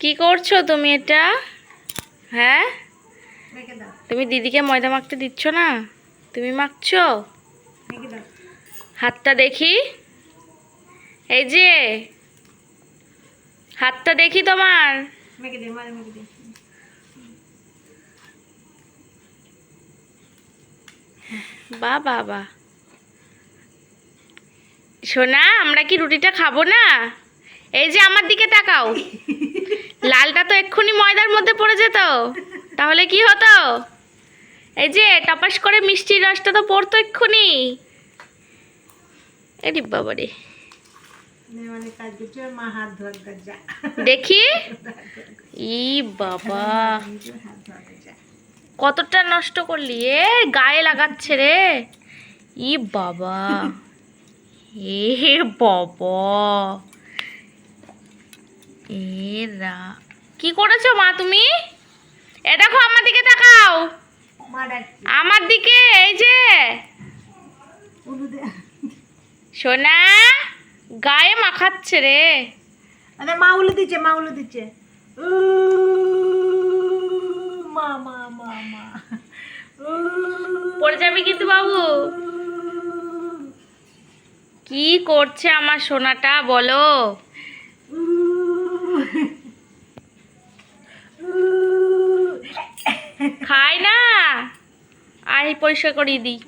কি করছ তুমি এটা? হ্যাঁ? তুমি দিদিকে ময়দা মাখতে দিচ্ছ না? তুমি মাখছো? হাতটা দেখি। এই যে হাতটা দেখি তোমার। বা বাবা সোনা আমরা কি রুটিটা খাব না? এই যে আমার দিকে তাকাও। লালটা তো এক্ষুনি ময়দার মধ্যে পড়ে যেত। তাহলে কি হতো? এই যে টপাস করে মিষ্টির রসটা তো পড়তো এক্ষুনি। এরি বাবা রে নে মানে দেখি। ই বাবা। কতটা নষ্ট করলি? এ গায়ে লাগাচ্ছে রে। ই বাবা। এ বাবা। এ রা। কি করেছ মা তুমি? এ দেখো আমার দিকে তাকাও। আমার দিকে এই যে। সোনা গায়ে মাখাচ্ছে রে। আরে মা উলু দিচ্ছে মা উলু দিচ্ছে। মা মা মা মা। পড়ে যাবে কিন্তু বাবু। কি করছে আমার সোনাটা বলো। খাই না আই পরিষ্কার করিয়ে দিই।